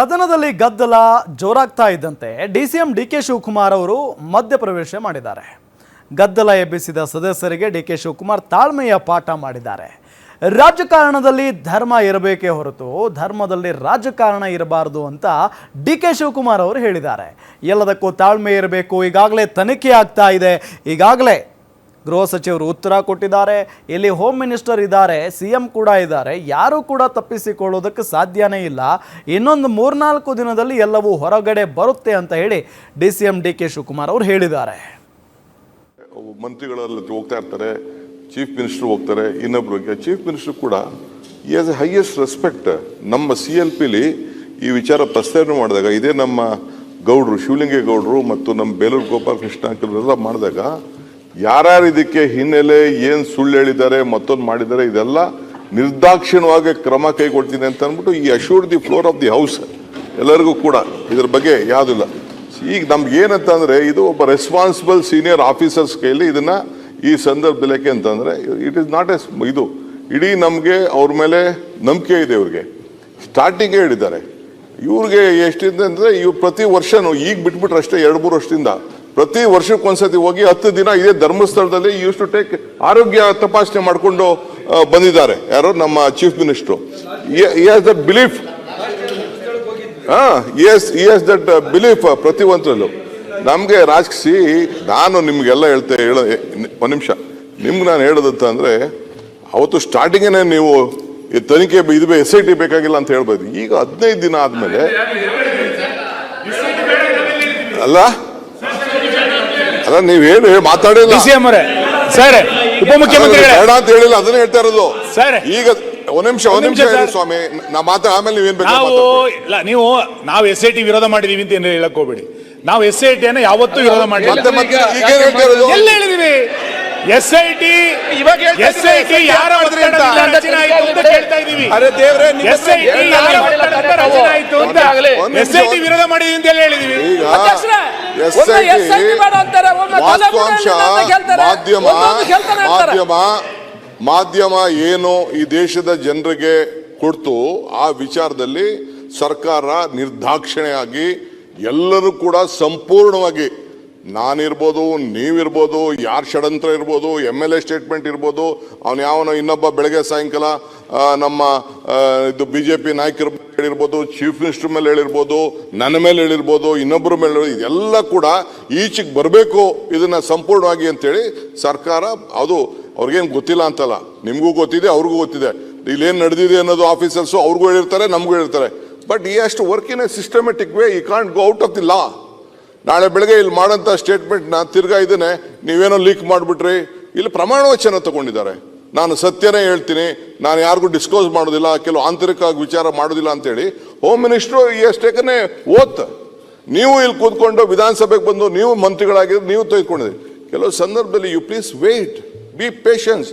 ಸದನದಲ್ಲಿ ಗದ್ದಲ ಜೋರಾಗ್ತಾ ಇದ್ದಂತೆ D DCM D K Shivakumar ಅವರು ಮಧ್ಯಪ್ರವೇಶ ಮಾಡಿದ್ದಾರೆ. ಗದ್ದಲ ಎಬ್ಬಿಸಿದ ಸದಸ್ಯರಿಗೆ ಡಿ ಕೆ ಶಿವಕುಮಾರ್ ತಾಳ್ಮೆಯ ಪಾಠ ಮಾಡಿದ್ದಾರೆ. ರಾಜಕಾರಣದಲ್ಲಿ ಧರ್ಮ ಇರಬೇಕೇ ಹೊರತು ಧರ್ಮದಲ್ಲಿ ರಾಜಕಾರಣ ಇರಬಾರದು ಅಂತ ಡಿ ಕೆ ಶಿವಕುಮಾರ್ ಅವರು ಹೇಳಿದ್ದಾರೆ. ಎಲ್ಲದಕ್ಕೂ ತಾಳ್ಮೆ ಇರಬೇಕು. ಈಗಾಗಲೇ ತನಿಖೆ ಆಗ್ತಾ ಇದೆ. ಈಗಾಗಲೇ ಗೃಹ ಸಚಿವರು ಉತ್ತರ ಕೊಟ್ಟಿದ್ದಾರೆ. ಇಲ್ಲಿ ಹೋಮ್ ಮಿನಿಸ್ಟರ್ ಇದ್ದಾರೆ ಸಿ ಎಂ ಕೂಡ ಇದ್ದಾರೆ. ಯಾರೂ ಕೂಡ ತಪ್ಪಿಸಿಕೊಳ್ಳೋದಕ್ಕೆ ಸಾಧ್ಯನೇ ಇಲ್ಲ. ಇನ್ನೊಂದು ಮೂರ್ನಾಲ್ಕು ದಿನದಲ್ಲಿ ಎಲ್ಲವೂ ಹೊರಗಡೆ ಬರುತ್ತೆ ಅಂತ ಹೇಳಿ D C M D K Shivakumar ಅವರು ಹೇಳಿದ್ದಾರೆ. ಮಂತ್ರಿಗಳಲ್ಲಿ ಹೋಗ್ತಾ ಇರ್ತಾರೆ ಚೀಫ್ ಮಿನಿಸ್ಟರ್ ಹೋಗ್ತಾರೆ ಇನ್ನೊಬ್ರಿಗೆ ಚೀಫ್ ಮಿನಿಸ್ಟರ್ ಕೂಡ ಈ ಆಸ್ ಎ ಹೈಯೆಸ್ಟ್ ರೆಸ್ಪೆಕ್ಟ್ ನಮ್ಮ ಸಿ ಎಲ್ ಪಿಲಿ ಈ ವಿಚಾರ ಪ್ರಸ್ತಾವನೆ ಮಾಡಿದಾಗ, ಇದೇ ನಮ್ಮ ಗೌಡ್ರು, ಶಿವಲಿಂಗೇಗೌಡರು ಮತ್ತು ನಮ್ಮ ಬೇಲೂರು ಗೋಪಾಲಕೃಷ್ಣ ಮಾಡಿದಾಗ ಯಾರ್ಯಾರು ಇದಕ್ಕೆ ಹಿನ್ನೆಲೆ ಏನು ಸುಳ್ಳು ಹೇಳಿದ್ದಾರೆ, ಮತ್ತೊಂದು ಮಾಡಿದ್ದಾರೆ, ಇದೆಲ್ಲ ನಿರ್ದಾಕ್ಷಿಣ್ಯವಾಗಿ ಕ್ರಮ ಕೈಗೊಳ್ತೀನಿ ಅಂತ ಅಂದ್ಬಿಟ್ಟು ಈ assure the floor of the house ಎಲ್ಲರಿಗೂ ಕೂಡ. ಇದ್ರ ಬಗ್ಗೆ ಯಾವುದಿಲ್ಲ. ಈಗ ನಮ್ಗೆ ಏನಂತ ಅಂದ್ರೆ, ಇದು ಒಬ್ಬ ರೆಸ್ಪಾನ್ಸಿಬಲ್ ಸೀನಿಯರ್ ಆಫೀಸರ್ಸ್ ಕೈಲಿ ಇದನ್ನ ಈ ಸಂದರ್ಭದಲ್ಲಿ ಯಾಕೆ ಅಂತಂದ್ರೆ ಇಟ್ ಇಸ್ ನಾಟ್ ಎಸ್ ಇದು ಇಡೀ ನಮಗೆ ಅವ್ರ ಮೇಲೆ ನಂಬಿಕೆ ಇದೆ ಇವ್ರಿಗೆ. ಸ್ಟಾರ್ಟಿಂಗೇ ಹೇಳಿದ್ದಾರೆ. ಇವ್ರಿಗೆ ಎಷ್ಟಿದೆ ಅಂದ್ರೆ, ಇವ್ರು ಪ್ರತಿ ವರ್ಷವೂ ಈಗ ಬಿಟ್ಬಿಟ್ರೆ ಅಷ್ಟೇ ಎರಡು ಮೂರು ವರ್ಷದಿಂದ ಪ್ರತಿ ವರ್ಷಕ್ಕೊಂದ್ಸತಿ ಹೋಗಿ ಹತ್ತು ದಿನ ಇದೇ ಧರ್ಮಸ್ಥಳದಲ್ಲಿ ಯೂಸ್ ಟು ಟೇಕ್ ಆರೋಗ್ಯ ತಪಾಸಣೆ ಮಾಡಿಕೊಂಡು ಬಂದಿದ್ದಾರೆ. ಯಾರು? ನಮ್ಮ ಚೀಫ್ ಮಿನಿಸ್ಟ್ರು. ದಟ್ ಬಿಲೀಫ್ ಹಾ ಎಸ್ ಎಸ್ ದಟ್ ಬಿಲೀಫ್ ಪ್ರತಿಯೊಂದರಲ್ಲೂ ನಮಗೆ ರಾಜಕಿಸಿ ನಾನು ನಿಮಗೆಲ್ಲ ಹೇಳ್ತೆ ಹೇಳ ಒಂದು ನಿಮಿಷ. ನಿಮ್ಗೆ ನಾನು ಹೇಳೋದಂತ ಅಂದ್ರೆ ಅವತ್ತು ಸ್ಟಾರ್ಟಿಂಗೇನೆ ನೀವು ಈ ತನಿಖೆ ಇದು ಎಸ್ ಐ ಟಿ ಬೇಕಾಗಿಲ್ಲ ಅಂತ ಹೇಳ್ಬೋದು. ಈಗ ಹದಿನೈದು ದಿನ ಆದಮೇಲೆ ಅಲ್ಲ? ಅಲ್ಲ ನೀವು ಹೇಳಿ ಮಾತಾಡಿಲ್ಲ ಅವರೇ. ಸರ್ ಉಪಮುಖ್ಯಮಂತ್ರಿಗಳೇ. ಬೇಡ ಅಂತ ಹೇಳಿಲ್ಲ ಅದನ್ನ ಹೇಳ್ತಾ ಇರೋದು. ಸರ್. ಈಗ ಒಂದ್ ನಿಮಿಷ ಒಂದ್ ಒಂದ್ ನಿಮಿಷ ನಿಮಿಷ ಹೇಳಿ ಸರ್. ಸ್ವಾಮಿ. ನಾ ಮಾತಾ ಆಮೇಲೆ ನೀವೇನ್ ಬೇಕಾದ್ರೆ ನಾವು ಇಲ್ಲ ನೀವು ನಾವು ಎಸ್ ಐ ಟಿ ವಿರೋಧ ಮಾಡಿದೀವಿ ಅಂತ ಏನು ಹೇಳಕ್ ಹೋಗ್ಬೇಡಿ. ನಾವು ಎಸ್ ಐ ಟಿ ಯಾವತ್ತೂ ವಿರೋಧ ಮಾಡಿಲ್ಲ. ಮತ್ತೆ ಮತ್ತೆ ಈಗ ಏನ್ ಹೇಳ್ತಾ ಇರೋದು? ಎಲ್ಲಿ ಹೇಳಿದೀವಿ? ಎಸ್ ಐ ಟಿ ಇವಾಗ ಹೇಳ್ತಾ ಎಸ್ ಐ ಟಿ ಯಾರ. ಒತ್ತಡದಿಂದ ರಚನೆ ಆಯ್ತು ಅಂತ ಕೇಳ್ತಾ ಇದೀವಿ. ಅರೆ ದೇವ್ರೆ ನಿಮ್ಮ ಎಸ್ ಐ ಟಿ ಯಾರ ಹೇಳಿಲ್ಲ ಒತ್ತಡದಿಂದ ರಚನೆ ಆಯ್ತು ಅಂತ ಒಂದಾಗ್ಲಿ. ಒಂದ್ ಎಸ್ ಐ ಟಿ ವಿರೋಧ ಮಾಡಿದೀವಿ ಅಂತ ಹೇಳಿ ಹೇಳಿದೀವಿ? ಈಗ ಮಾಧ್ಯಮ. ಮಾಧ್ಯಮ ಮಾಧ್ಯಮ ಏನು ಈ ದೇಶದ ಜನರಿಗೆ ಕೊಡ್ತು ಆ ವಿಚಾರದಲ್ಲಿ ಸರ್ಕಾರ ನಿರ್ದಾಕ್ಷಿಣ್ಯವಾಗಿ ಎಲ್ಲರೂ ಕೂಡ ಸಂಪೂರ್ಣವಾಗಿ ನಾನಿರ್ಬೋದು, ನೀವಿರ್ಬೋದು, ಯಾರು ಷಡಂತ್ರ ಇರ್ಬೋದು ಎಂ ಎಲ್ ಎ ಸ್ಟೇಟ್ಮೆಂಟ್ ಇರ್ಬೋದು, ಅವನು ಯಾವನೋ ಇನ್ನೊಬ್ಬ ಬೆಳಗ್ಗೆ ಸಾಯಂಕಾಲ ನಮ್ಮ ಇದು ಬಿ ಜೆ ಪಿ ನಾಯಕರ ಹೇಳಿರ್ಬೋದು ಚೀಫ್ ಮಿನಿಸ್ಟರ್ ಮೇಲೆ ಹೇಳಿರ್ಬೋದು, ನನ್ನ ಮೇಲೆ ಹೇಳಿರ್ಬೋದು ಇನ್ನೊಬ್ಬರ ಮೇಲೆ ಇದೆಲ್ಲ ಕೂಡ ಈಚೆಗೆ ಬರಬೇಕು, ಇದನ್ನು ಸಂಪೂರ್ಣವಾಗಿ ಅಂತೇಳಿ ಸರ್ಕಾರ, ಅದು ಅವ್ರಿಗೇನು ಗೊತ್ತಿಲ್ಲ ಅಂತಲ್ಲ. ನಿಮಗೂ ಗೊತ್ತಿದೆ, ಅವ್ರಿಗೂ ಗೊತ್ತಿದೆ. ಇಲ್ಲೇನು ನಡೆದಿದೆ ಅನ್ನೋದು ಆಫೀಸರ್ಸು ಅವ್ರಿಗೂ ಹೇಳಿರ್ತಾರೆ, ನಮಗೂ ಹೇಳಿರ್ತಾರೆ. ಬಟ್ ಈ ಅಷ್ಟು work in a systematic way ಈ can't go out of the law ನಾಳೆ ಬೆಳಗ್ಗೆ ಇಲ್ಲಿ ಮಾಡೋಂಥ ನಾನು ತಿರ್ಗಾ ಇದನ್ನೇ ನೀವೇನೋ ಲೀಕ್ ಮಾಡಿಬಿಟ್ರಿ. ಇಲ್ಲಿ ಪ್ರಮಾಣ ವಚನ ತಗೊಂಡಿದ್ದಾರೆ. ನಾನು ಸತ್ಯನೇ ಹೇಳ್ತೀನಿ, ನಾನು ಯಾರಿಗೂ ಡಿಸ್ಕ್ಲೋಸ್ ಮಾಡೋದಿಲ್ಲ, ಕೆಲವು ಆಂತರಿಕವಾಗಿ ವಿಚಾರ ಮಾಡೋದಿಲ್ಲ ಅಂತೇಳಿ. ಹೋಮ್ ಮಿನಿಸ್ಟ್ರು ಈ ಅಷ್ಟೇಕನೇ ಓತ್. ನೀವು ಇಲ್ಲಿ ಕೂತ್ಕೊಂಡು ವಿಧಾನಸಭೆಗೆ ಬಂದು, ನೀವು ಮಂತ್ರಿಗಳಾಗಿದ್ದು ನೀವು ತೆಗೆದುಕೊಂಡಿದ್ದೀರಿ. ಕೆಲವು ಸಂದರ್ಭದಲ್ಲಿ you please wait be patience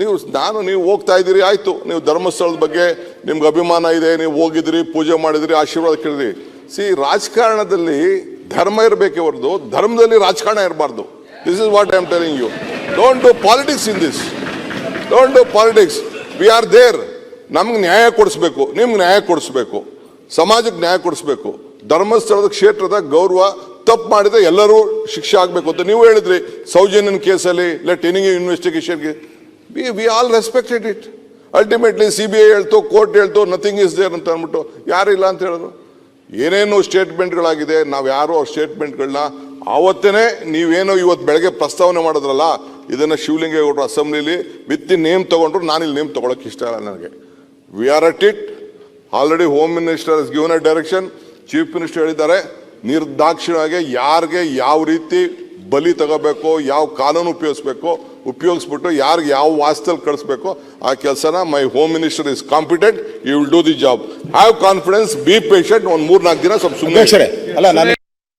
ನೀವು, ನಾನು, ನೀವು ಹೋಗ್ತಾ ಇದ್ದೀರಿ, ಆಯಿತು. ನೀವು ಧರ್ಮಸ್ಥಳದ ಬಗ್ಗೆ ನಿಮ್ಗೆ ಅಭಿಮಾನ ಇದೆ, ನೀವು ಹೋಗಿದ್ರಿ ಪೂಜೆ ಮಾಡಿದ್ರಿ ಆಶೀರ್ವಾದ ಕೇಳಿದ್ರಿ ಸಿ ರಾಜಕಾರಣದಲ್ಲಿ ಧರ್ಮ ಇರಬೇಕೆ ಹೊರತು ಧರ್ಮದಲ್ಲಿ ರಾಜಕಾರಣ ಇರಬಾರ್ದು. This is what I am telling you don't do politics in this don't do politics we are there ನಮ್ಗೆ ನ್ಯಾಯ ಕೊಡಿಸ್ಬೇಕು. ನಿಮ್ಗೆ ನ್ಯಾಯ ಕೊಡಿಸ್ಬೇಕು. ಸಮಾಜಕ್ಕೆ ನ್ಯಾಯ ಕೊಡಿಸ್ಬೇಕು. ಧರ್ಮಸ್ಥಳದ ಕ್ಷೇತ್ರದ ಗೌರವ ತಪ್ಪು ಮಾಡಿದ್ರೆ ಎಲ್ಲರೂ ಶಿಕ್ಷೆ ಆಗಬೇಕು ಅಂತ ನೀವು ಹೇಳಿದ್ರಿ. ಸೌಜನ್ಯನ್ ಕೇಸಲ್ಲಿ let any ಇನ್ವೆಸ್ಟಿಗೇಷನ್ಗೆ we we all respected it ultimately C B I ಹೇಳ್ತು ಕೋರ್ಟ್ ಹೇಳ್ತು ನಥಿಂಗ್ ಇಸ್ ದೇರ್ ಅಂತ ಅಂದ್ಬಿಟ್ಟು ಯಾರಿಲ್ಲ ಅಂತ ಹೇಳಿದ್ರು. ಏನೇನು ಸ್ಟೇಟ್ಮೆಂಟ್ಗಳಾಗಿದೆ, ನಾವು ಯಾರು ಆ ಸ್ಟೇಟ್ಮೆಂಟ್ಗಳನ್ನ ಆವತ್ತೇ ನೀವೇನೋ ಇವತ್ತು ಬೆಳಗ್ಗೆ ಪ್ರಸ್ತಾವನೆ ಮಾಡಿದ್ರಲ್ಲ, ಇದನ್ನು ಶಿವಲಿಂಗೇಗೌಡರು ಅಸೆಂಬ್ಲಿಲಿ ವಿತ್ ಇನ್ ನೇಮ್ ತೊಗೊಂಡ್ರು ನಾನು ಇಲ್ಲಿ ನೇಮ್ ತೊಗೊಳಕ್ಕೆ ಇಷ್ಟ ಇಲ್ಲ ನನಗೆ. We are at it already home minister is given a direction chief minister ಹೇಳಿದ್ದಾರೆ, ನಿರ್ದಾಕ್ಷಿಣ್ಯವಾಗಿ ಯಾರಿಗೆ ಯಾವ ರೀತಿ ಬಲಿ ತಗೋಬೇಕು, ಯಾವ ಕಾನೂನು ಉಪಯೋಗಿಸ್ಬೇಕು ಉಪಯೋಗಿಸ್ಬಿಟ್ಟು ಯಾರಿಗೆ ಯಾವ ವಾಸ್ತಲ್ಲಿ ಕಳಿಸ್ಬೇಕು ಆ ಕೆಲಸನ my home minister is competent you will do the job. Have confidence be patient ಒಂದು ಮೂರ್ನಾಲ್ಕು ದಿನ ಸ್ವಲ್ಪ ಸುಮ್ಮನೆ ಅಲ್ಲ ನಾನು